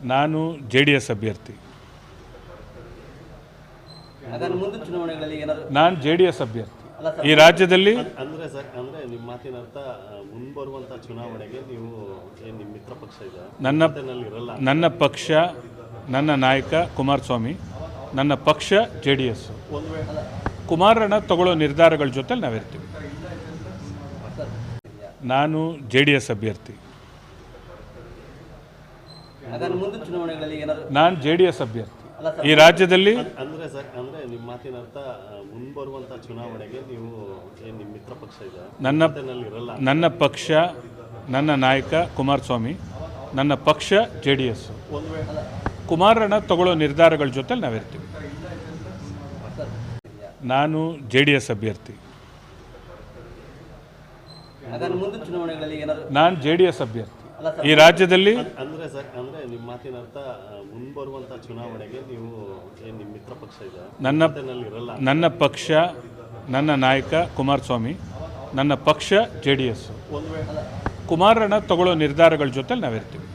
ನಾನು J D S ಅಭ್ಯರ್ಥಿ ನಾನು ಜೆ ಡಿ ಎಸ್ ಅಭ್ಯರ್ಥಿ ಈ ರಾಜ್ಯದಲ್ಲಿ ಅಂದ್ರೆ ಸರ್ ಅಂದ್ರೆ ನಿಮ್ಮ ಮಾತಿನ ಅರ್ಥ ಮುಂಬರುವಂತ ಚುನಾವಣೆಗೆ ನೀವು ನಿಮ್ಮ ಮಿತ್ರ ಪಕ್ಷ ಇದೆ? ನನ್ನ ನನ್ನ ಪಕ್ಷ ನನ್ನ ನಾಯಕ ಕುಮಾರಸ್ವಾಮಿ ನನ್ನ ಪಕ್ಷ ಜೆ ಡಿ ಎಸ್ ಕುಮಾರಣ್ಣ ತಗೊಳ್ಳೋ ನಿರ್ಧಾರಗಳ ಜೊತೆ ನಾವಿರ್ತೀವಿ. ನಾನು ಜೆ ಡಿ ಎಸ್ ಅಭ್ಯರ್ಥಿ. ನಾನು ಜೆ ಡಿ ಎಸ್ ಅಭ್ಯರ್ಥಿ ಈ ರಾಜ್ಯದಲ್ಲಿ ಅಂದ್ರೆ ಸರ್ ಅಂದ್ರೆ ನಿಮ್ಮ ಮಾತಿನ ಅರ್ಥ ಮುಂಬರುವಂತ ಚುನಾವಣೆಗೆ ನೀವು ಏನ್ ನಿಮ್ಮ ಮಿತ್ರ ಪಕ್ಷ ಇದೆ? ನನ್ನ ಇರಲ್ಲ. ನನ್ನ ಪಕ್ಷ ನನ್ನ ನಾಯಕ ಕುಮಾರಸ್ವಾಮಿ ನನ್ನ ಪಕ್ಷ ಜೆ ಡಿ ಎಸ್ ಕುಮಾರಣ್ಣ ತಗೊಳ್ಳೋ ನಿರ್ಧಾರಗಳ ಜೊತೆ ನಾವಿರ್ತೀವಿ. ನಾನು ಜೆ ಡಿ ಎಸ್ ಅಭ್ಯರ್ಥಿ ನಾನು ಜೆ ಡಿ ಎಸ್ ಅಭ್ಯರ್ಥಿ ಈ ರಾಜ್ಯದಲ್ಲಿ ಅಂದ್ರೆ ಸರ್ ನಿಮ್ಮ ಮಾತಿನ ಅರ್ಥ ಮುಂಬರುವಂಥ ಚುನಾವಣೆಗೆ ನೀವು ನಿಮ್ಮ ಮಿತ್ರ ಪಕ್ಷ ಇದೆ? ನನ್ನ ನನ್ನ ಪಕ್ಷ ನನ್ನ ನಾಯಕ ಕುಮಾರಸ್ವಾಮಿ ನನ್ನ ಪಕ್ಷ ಜೆ ಡಿ ಎಸ್. ಕುಮಾರಣ್ಣ ತಗೊಳ್ಳೋ ನಿರ್ಧಾರಗಳ ಜೊತೆ ನಾವಿರ್ತೀವಿ.